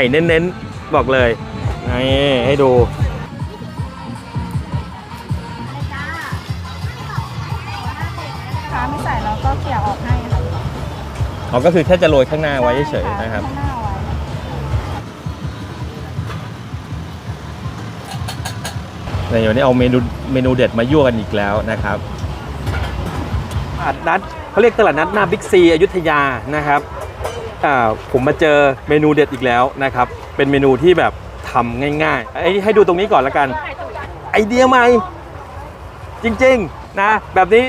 ข่เน้นๆ บอกเลยนี่ให้ดู ค้าไม่ใส่แล้วก็เกี่ยวออกให้ค่ะอ๋อก็คือแค่จะโรยข้างหน้าไว้เฉยๆนะครับข้างหน้าไว้ในวันนี้เอาเมนูเมนูเด็ดมายั่วกันอีกแล้วนะครับ ตลาดนัดเขาเรียกตลาดนัดหน้าบิ๊กซีอยุธยานะครับอ่า ผมมาเจอเมนูเด็ดอีกแล้วนะครับ เป็นเมนูที่แบบทำง่ายๆไอ้ให้ดูตรงนี้ก่อนละกัน ไอเดียใหม่ จริงๆนะ แบบนี้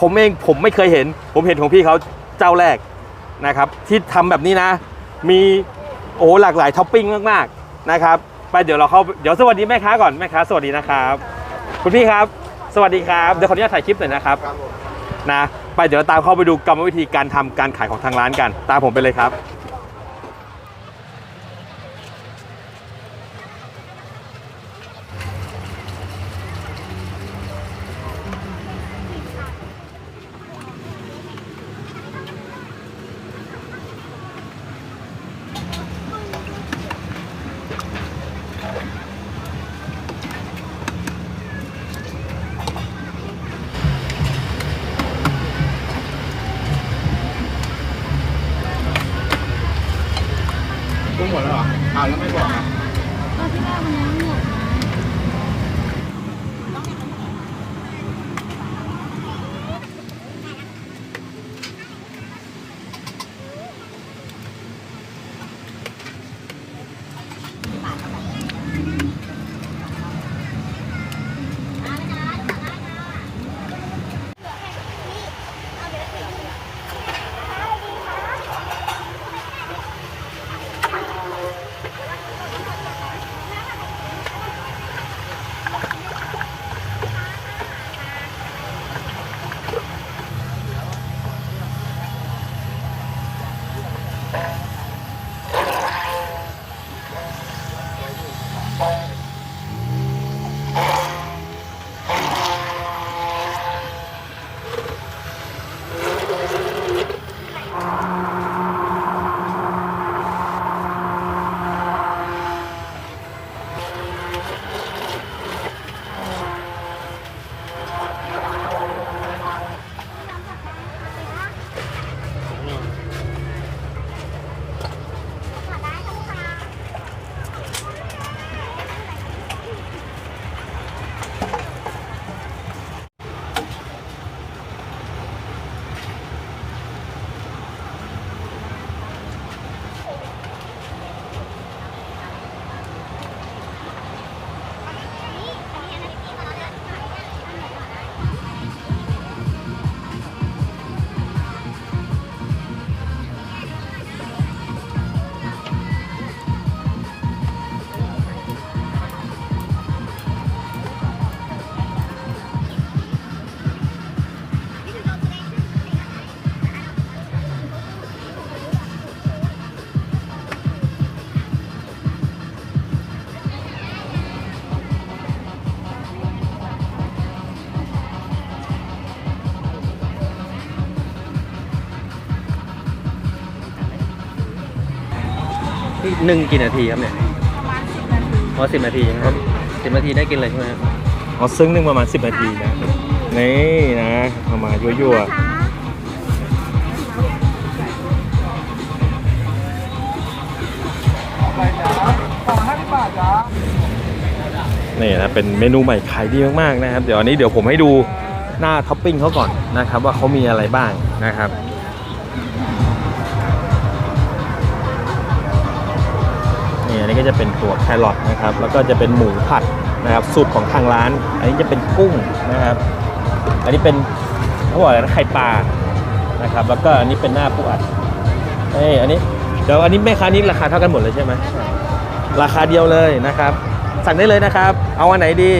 ผมเองผมไม่เคยเห็น ผมเห็นของพี่เขาเจ้าแรกนะครับ ที่ทำแบบนี้นะ มีโอ้หลากหลายท็อปปิ้งมากๆนะครับไปเดี๋ยวเราเข้าเดี๋ยวสวัสดีแม่ค้าก่อนแม่ค้าสวัสดีนะครับ คุณพี่ครับ สวัสดีครับเดี๋ยวขออนุญาตถ่ายคลิปหน่อยนะครับนะ ไปเดี๋ยวเราตามเข้าไปดูกรรมวิธีการทำการขายของทางร้านกัน ตามผมไปเลยครับ กุ้งหมดแล้วเหรออ้าวแล้วไม่บอกอะห นึ่งกี่นาทีครับเนี่ยประมาณสิบนาทีอ๋อสิบนาทีครับสิบนาทีได้กินเลยใช่ไหมครับอ๋อซึ่งหนึ่งประมาณสิบนาทีนะนี่นะเอามาณยั่วๆนี่นะเป็นเมนูใหม่ขายดีมากๆนะครับ เดี๋ยวอันนี้เดี๋ยวผมให้ดูหน้าท็อปปิ้งเขาก่อนนะครับ ว่าเขามีอะไรบ้างนะครับ นี่อันนี้ก็จะเป็นตัวแครอทนะครับ แล้วก็จะเป็นหมูผัดนะครับสูตรของทางร้าน อันนี้จะเป็นกุ้งนะครับ อันนี้เป็นเขาบอกอะไรนะไข่ปลานะครับ แล้วก็อันนี้เป็นหน้าปูอัดเอ้ยอันนี้เดี๋ยวอันนี้แม่ค้านี้ราคาเท่ากันหมดเลยใช่ไหมราคาเดียวเลยนะครับ สั่งได้เลยนะครับ เอาอันไหนดี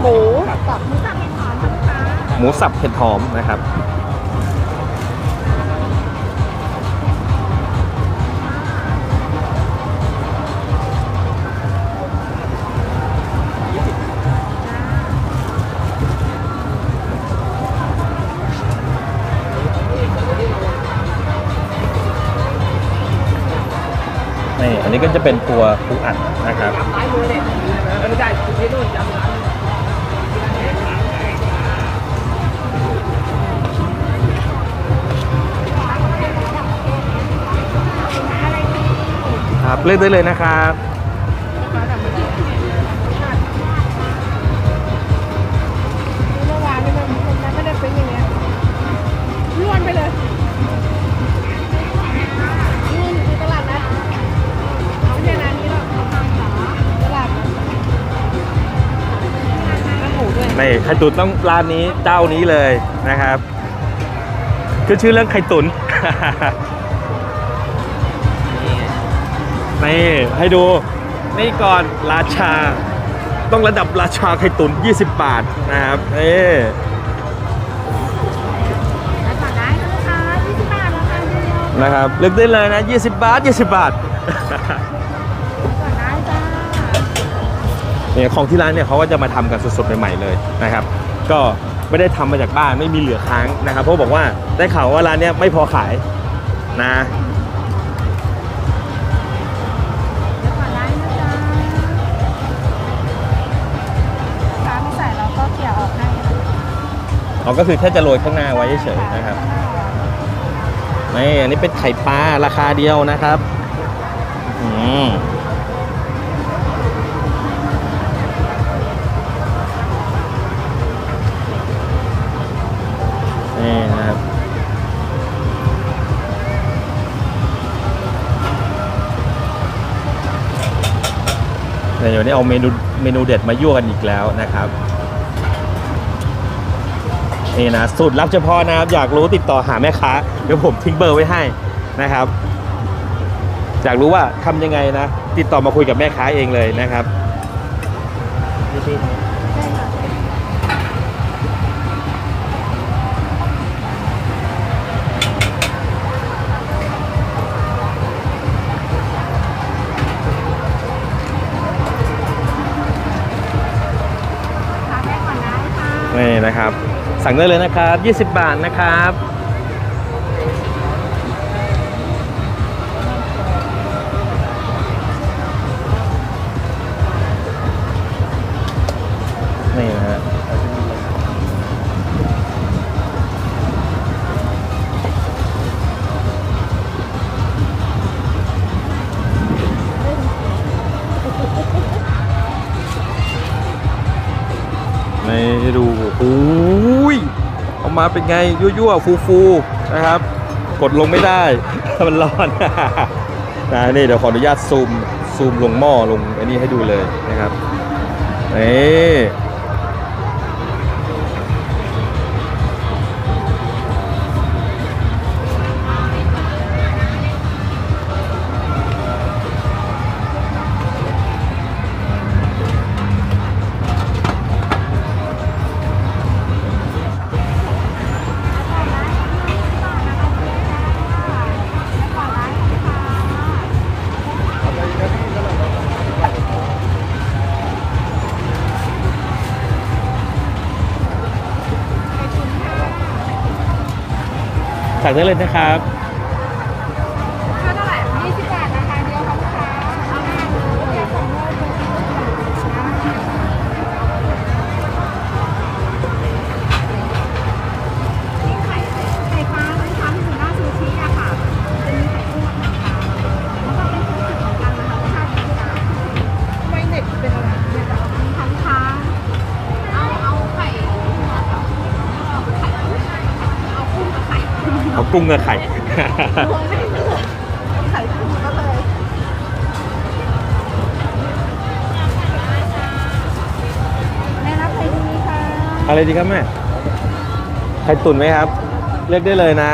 หมูกับหมูสับเป็นหอมนะคะหมูสับเผ็ดหอมนะครับ นี่อันนี้ก็จะเป็นตัวปูอัดนะครับครับเลือกได้เลยนะครับ น้ำหมูด้วยในไข่ตุ๋นต้องร้านนี้เจ้านี้เลยนะครับคือชื่อเรื่องไข่ตุ๋นนี่ให้ดูนี่ก่อนราชา ต้องระดับราชาไข่ตุ๋น20 บาทนะครับนี่แล้วก่อนได้นะคะ20บาทราคาเดียวนะครับเลือกได้เลยนะ 20 บาท 20 บาท เนี่ยของที่ร้านเนี่ยเขาก็จะมาทำกันสดๆใหม่ๆเลยนะครับ ก็ไม่ได้ทำมาจากบ้านไม่มีเหลือค้างนะครับเพราะบอกว่าได้ข่าวว่าร้านเนี้ยไม่พอขายนะแล้วก่อนได้นะจ๊ะค้าไม่ใส่เราก็เกี่ยออกให้เขาก็คือแค่จะโรยข้างหน้าไว้เฉยๆนะครับนี่อันนี้เป็นไข่ปลาราคาเดียวนะครับ อืม นี่นะครับเดี๋ยวนี้เอาเมนูเมนูเด็ดมายั่วกันอีกแล้วนะครับนี่นะสูตรลับเฉพาะนะครับ อยากรู้ติดต่อหาแม่ค้า เดี๋ยวผมทิ้งเบอร์ไว้ให้นะครับ อยากรู้ว่าทำยังไงนะ ติดต่อมาคุยกับแม่ค้าเองเลยนะครับ นี่นะครับ สั่งได้เลยนะครับ 20 บาทนะครับ มาเป็นไงยั่วๆฟูๆนะครับ กดลงไม่ได้ มันร้อนนะนี่เดี๋ยวขออนุญาตซูมซูมลงหม้อลงอันนี้ให้ดูเลยนะครับนี่ สั่งได้เลยนะครับ กุ้งกับไข่รวมให้เหลือไข่กุ้งก็เลย แม่รับไข่ดีค่ะ อะไรดีครับแม่ ไข่ตุ๋นไหมครับ เลือกได้เลยนะ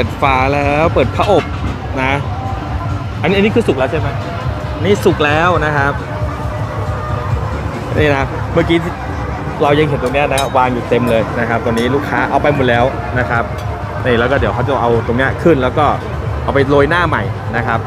ิดฝาแล้วเปิดผ้าอบนะ อันนี้อันนี้คือสุกแล้วใช่ไหมนี่สุกแล้วนะครับนี่นะเมื่อกี้เรายังเห็นตรงนี้นะวางอยู่เต็มเลยนะครับตอนนี้ลูกค้าเอาไปหมดแล้วนะครับนี่แล้วก็เดี๋ยวเขาจะเอาตรงนี้ขึ้นแล้วก็เอาไปโรยหน้าใหม่นะครับ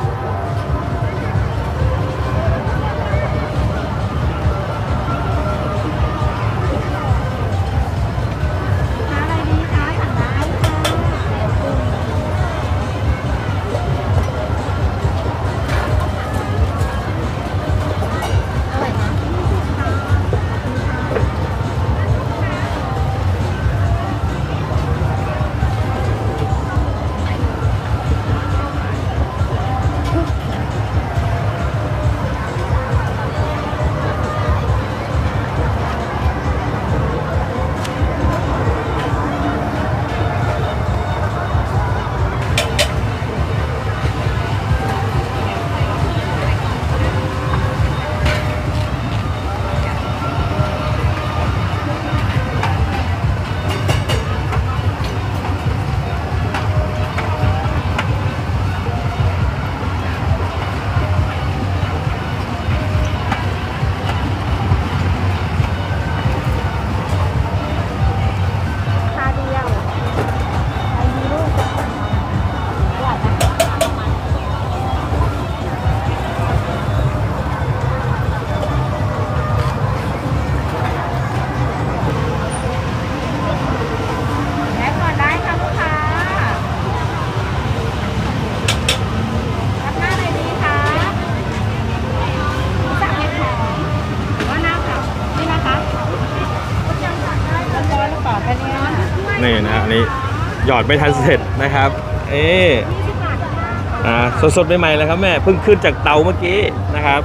นี่นะอันนี้หยอดไม่ทันเสร็จนะครับ เอ๊อ่าสดๆใหม่ๆเลยครับแม่เพิ่งขึ้นจากเตาเมื่อกี้นะครับ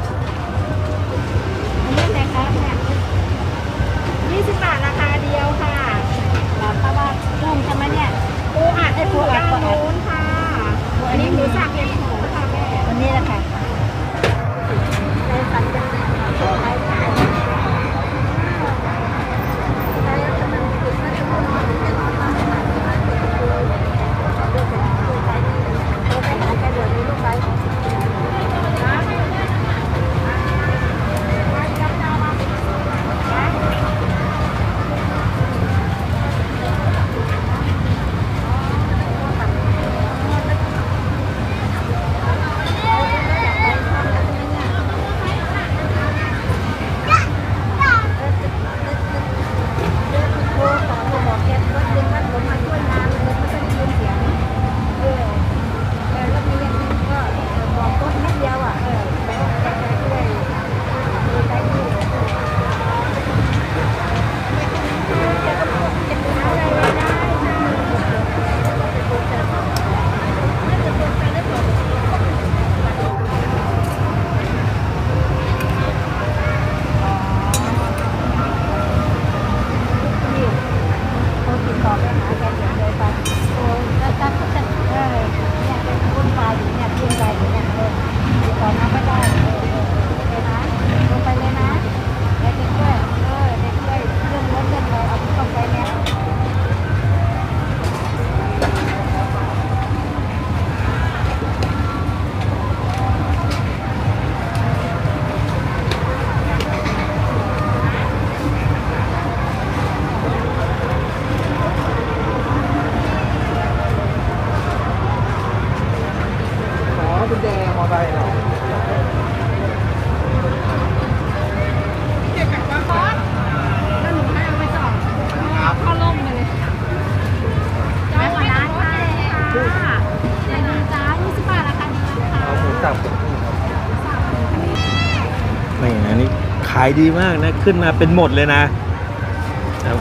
ายดีมากนะ ขึ้นมาเป็นหมดเลยนะ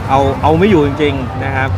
เอาเอาไม่อยู่จริงๆนะครับ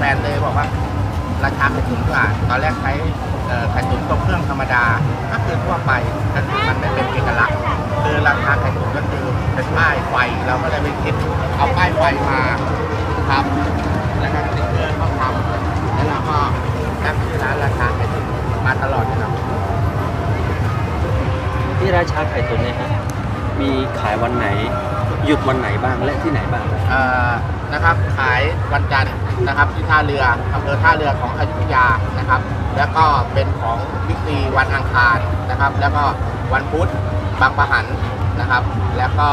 แบรนด์เลยบอกว่า ราคาไข่ตุ๋นกว่าตอนแรกใช้เอ่อไข่ตุ๋นตรงเครื่องธรรมดา ก็คือทั่วไปก็คือมันไม่เป็นเอกลักษณ์คือราคาไข่ตุ๋นก็คือเป็นป้ายไฟเราก็เลยไปคิดเอาป้ายไฟมาครับแล้วก็สติ๊กเกอร์เข้าทำแล้วเราก็ตั้งชื่อร้านราคาไข่ตุ๋นมาตลอดนะครับที่ราชาไข่ตุ๋นเนี่ยฮะมีขายวันไหนหยุดวันไหนบ้างและที่ไหนบ้างครับเอ่อ นะครับ ขายวันจันทร์นะครับที่ท่าเรืออำเภอท่าเรือของอยุธยานะครับ แล้วก็เป็นของบิ๊กซีวันอังคารนะครับ แล้วก็วันพุธบางประหันนะครับ แล้วก็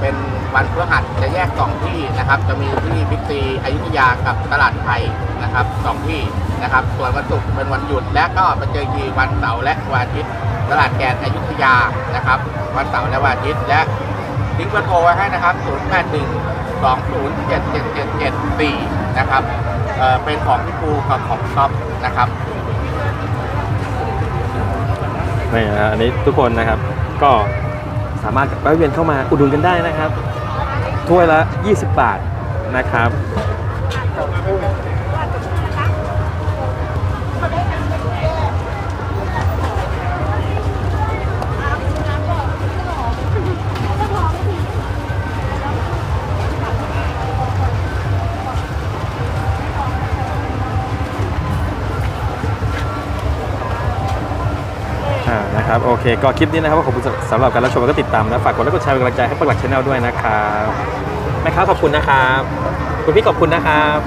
เป็นวันพฤหัสจะแยกสองที่นะครับ จะมีที่บิ๊กซีอยุธยากับตลาดไทยนะครับสองที่นะครับ ส่วนวันศุกร์เป็นวันหยุด และก็ไปเจอทีวันเสาร์และวันอาทิตย์ตลาดแกนอยุธยานะครับ วันเสาร์และวันอาทิตย์และ ทิ้งเบอร์โทรไว้ให้นะครับ 081 2077774 นะครับเอ่อเป็นของพี่ปูกับของซ็อปนะครับ นี่นะฮะอันนี้ทุกคนนะครับ ก็สามารถแวะเวียนเข้ามาอุดหนุนกันได้นะครับ ถ้วยละ 20 บาทนะครับ เคก็คลิปนี้นะครับขอบคุณสำหรับการรับชมแล้วก็ติดตามนะ ฝากกดไลค์กดแชร์เป็นกำลังใจให้ปักหลักชาแนลด้วยนะครับแม่ค้าขอบคุณนะครับ คุณพี่ขอบคุณนะครับ